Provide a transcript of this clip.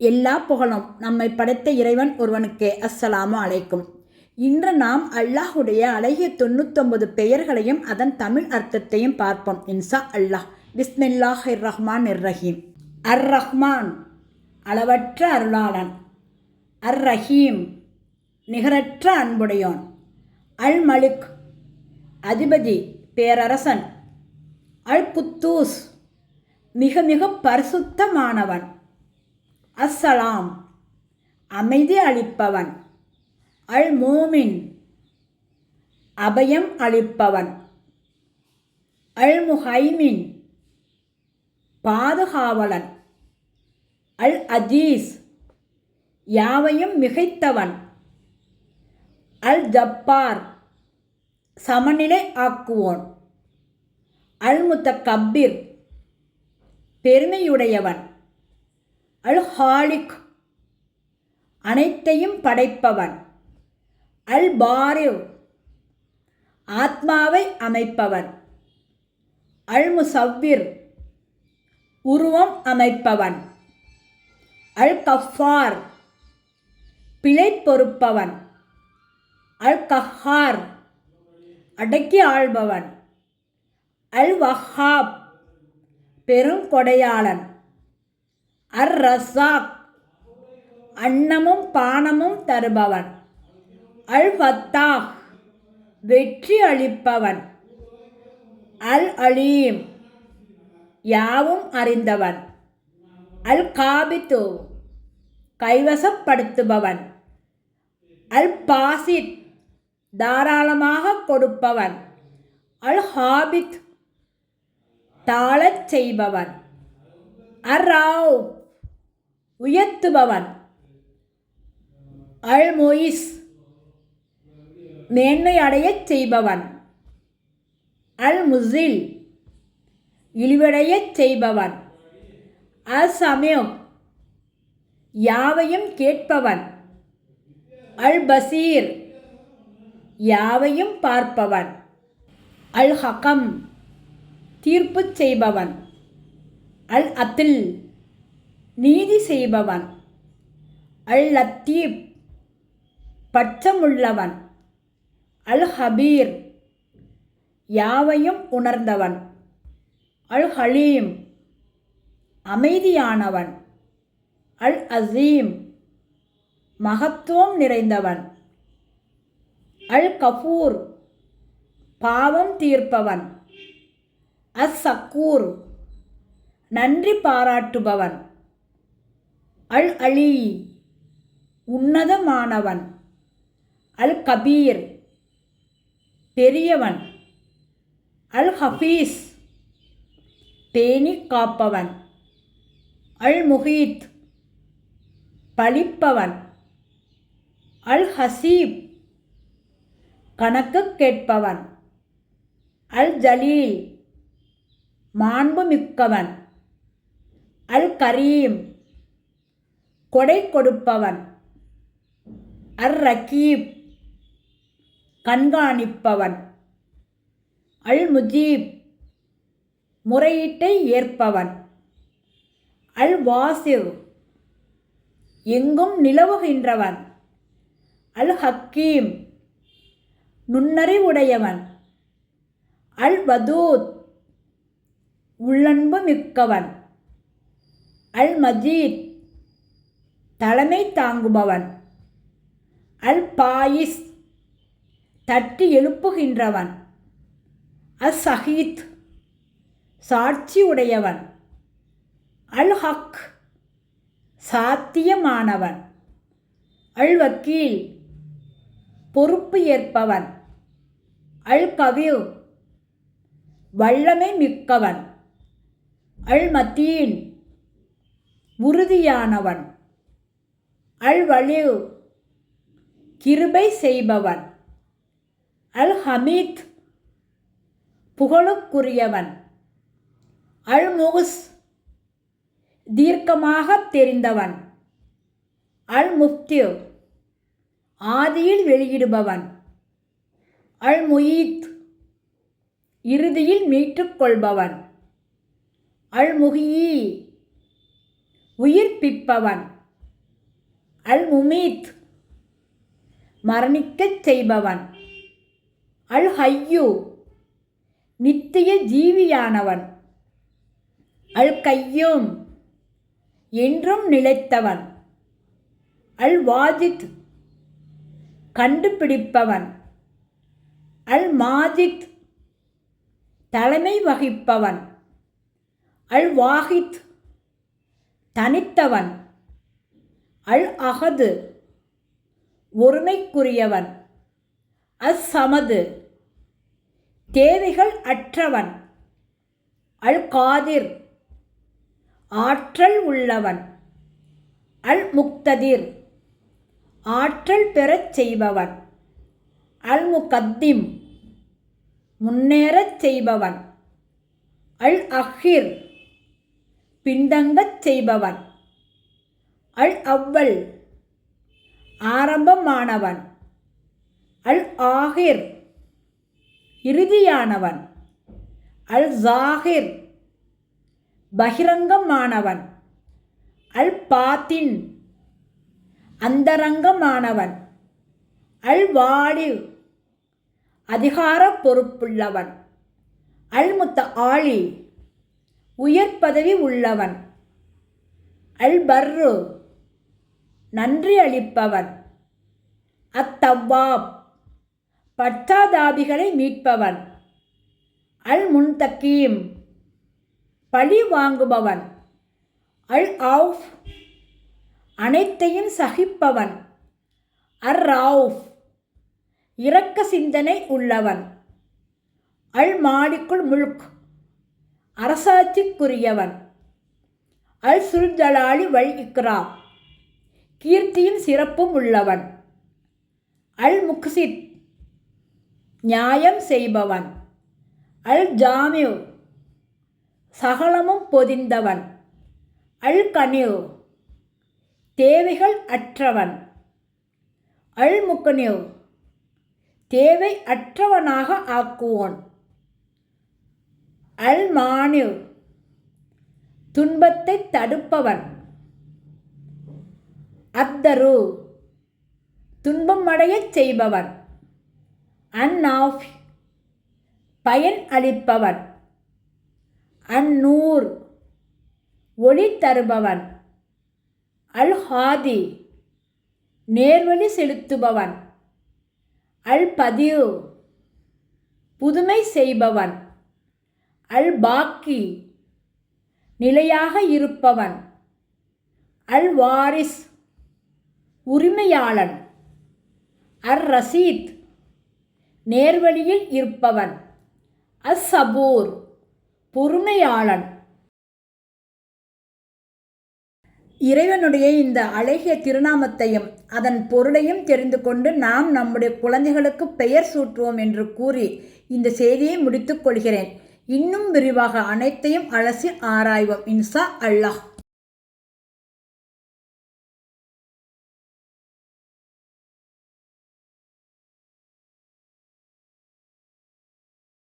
எல்லா புகழும் நம்மை படைத்த இறைவன் ஒருவனுக்கே. அஸ்ஸலாமு அலைக்கும். இன்று நாம் அல்லாஹுடைய அழகிய தொண்ணூத்தொன்பது பெயர்களையும் அதன் தமிழ் அர்த்தத்தையும் பார்ப்போம். இன்சா அல்லாஹ். பிஸ்மில்லாஹ் இர் ரஹ்மான் இர் ரஹீம் அர் ரஹ்மான் அளவற்ற அருளாளன். அர் ரஹீம் நிகரற்ற அன்புடையோன். அல் மலிக் அதிபதி பேரரசன். அல் குத்தூஸ் மிக மிக பரிசுத்தமானவன். அஸ்ஸலாம். அமைதி அளிப்பவன். அல் மோமின் அபயம் அளிப்பவன். அல் முஹைமின் பாதுகாவலன். அல் அஜீஸ் யாவையும் மிகைத்தவன். அல் ஜப்பார் சமநிலை ஆக்குவோன். அல் முத்தக்கப்பிர் பெருமையுடையவன். அல் ஹாலிக் அனைத்தையும் படைப்பவன். அல் பாரிவ் ஆத்மாவை அமைப்பவன். அல் முசவ்விர் உருவம் அமைப்பவன். அல் கஃபார் பிழை பொறுப்பவன். அல் கஹார் அடக்கி ஆள்பவன். அல் வஹாப் பெரும் கொடையாளன். அர் ரசாக் அன்னமும் பானமும் தருபவன். அல் ஃபத்தாஹ் வெற்றி அளிப்பவன். அல் அலீம். யாவும் அறிந்தவன். அல் காபித்து. கைவசப்படுத்துபவன். அல் பாசித். தாராளமாக கொடுப்பவன். அல் ஹாபித். தாளச் செய்பவன். ராவ் உயர்த்துபவன். அல் மொயிஸ் மேன்மை அடையச் செய்பவன். அல் முசில் இழிவடையச் செய்பவன். அல் சமயம் யாவையும் கேட்பவன். அல் பசீர் யாவையும் பார்ப்பவன். அல் ஹகம் தீர்ப்பு செய்பவன். அல் அத்தில் நீதி செய்பவன். அல் லத்தீப் பச்சமுள்ளவன் அல் ஹபீர் யாவையும் உணர்ந்தவன். அல் ஹலீம் அமைதியானவன். அல் அசீம் மகத்துவம் நிறைந்தவன். அல் கஃபூர் பாவம் தீர்ப்பவன். அஸ் சக்கூர் நன்றி பாராட்டுபவன். அல் அலி உன்னதமானவன். அல் கபீர் பெரியவன். அல் ஹஃபீஸ் பேணி காப்பவன். அல் முஹீத் பழிப்பவன். அல் ஹசீப் கணக்கு கேட்பவன். அல் ஜலீல் மாண்புமிக்கவன். அல் கரீம் கொடை கொடுப்பவன். அர் ரக்கீப் கண்காணிப்பவன். அல் முஜீப் முறையீட்டை ஏற்பவன். அல் வாசிவ் எங்கும் நிலவுகின்றவன். அல் ஹக்கீம் நுண்ணறிவுடையவன். அல் வதூத் உள்ளன்பு மிக்கவன். அல் மஜீத் தலைமை தாங்குபவன். அல் பாயிஸ் தட்டி எழுப்புகின்றவன். அல் சஹீத் சாட்சி உடையவன். அல் ஹக் சாத்தியமானவன். அல் வக்கீல் பொறுப்பு ஏற்பவன். அல் கவிவ் வல்லமை மிக்கவன். அல் மத்தீன் உறுதியானவன். அல் வலிவ் கிருபை செய்பவன். அல் ஹமீத் புகழுக்குரியவன். அல் முகுஸ் தீர்க்கமாக தெரிந்தவன். அல் ஆதியில் வெளியிடுபவன். அல் முயீத் இறுதியில் மீட்டுக்கொள்பவன். அல் முகியி உயிர்ப்பிப்பவன். அல் முமீத் மரணிக்கச் செய்பவன். அல் ஹையு நித்திய ஜீவியானவன். அல் கையூம் என்றும் நிலைத்தவன். அல் வாஜித் கண்டுபிடிப்பவன். அல் மாஜித் தலைமை வகிப்பவன். அல் வாஹித் தனித்தவன். அல் அகது ஒருமைக்குரியவன். அஸ் சமது தேவைகள் அற்றவன். அல் காதிர் ஆற்றல் உள்ளவன். அல் முக்ததிர் ஆற்றல் பெறச் செய்பவன். அல் முகத்திம் முன்னேறச் செய்பவன். அல் அஹிர் பின்தங்கச் செய்பவன். அல் அவ்வல். ஆரம்பமானவன். அல் ஆஹிர் இறுதியானவன். அல் ஜாகிர். பகிரங்கமானவன். அல் பாத்தின். அந்தரங்கமானவன். அல் வாலி அதிகார பொறுப்புள்ளவன் அல் முத்த ஆளி உயர் பதவி உள்ளவன். அல் பர்ரு. நன்றி அளிப்பவன் அத்தவ்வாப். பச்சாதாபிகளை மீட்பவன் அல் முன்தக்கீம் பழி வாங்குபவன் அல் ஆஃப் அனைத்தையும் சகிப்பவன் அர் ராவுஃப் இரக்க சிந்தனை உள்ளவன் அல் மாடிக்குள் முல்க். அரசாட்சிக்குரியவன் அல் சுல்ஜலாலி வல் இக்ராம். கீர்த்தியும் சிறப்பும் உள்ளவன். அல் முக்சித் நியாயம் செய்பவன். அல் ஜாமியு சகலமும் பொதிந்தவன். அல் கனியு தேவைகள் அற்றவன். அல் முக்கனியு தேவை அற்றவனாக ஆக்குவோன். அல் மானியூ துன்பத்தை தடுப்பவன். அத்தரு. துன்பம் அடையச் செய்பவர். அந்நாஃப். பயன் அளிப்பவன் அந்நூர். ஒளி தருபவன் அல் ஹாதி நேர்வழி செலுத்துபவன் அல் பதியு புதுமை செய்பவன் அல் பாக்கி நிலையாக இருப்பவன் அல் வாரிஸ் உரிமையாளன். அர் ரசீத். நேர்வழியில் இருப்பவன். அஸ் சபூர். பொறுமையாளன். இறைவனுடைய இந்த அழகிய திருநாமத்தையும் அதன் பொருளையும் தெரிந்து கொண்டு நாம் நம்முடைய குழந்தைகளுக்கு பெயர் சூட்டுவோம் என்று கூறி இந்த செய்தியை முடித்துக் கொள்கிறேன். இன்னும் விரிவாக அனைத்தையும் அலசி ஆராய்வோம். இன்சா அல்லாஹ்.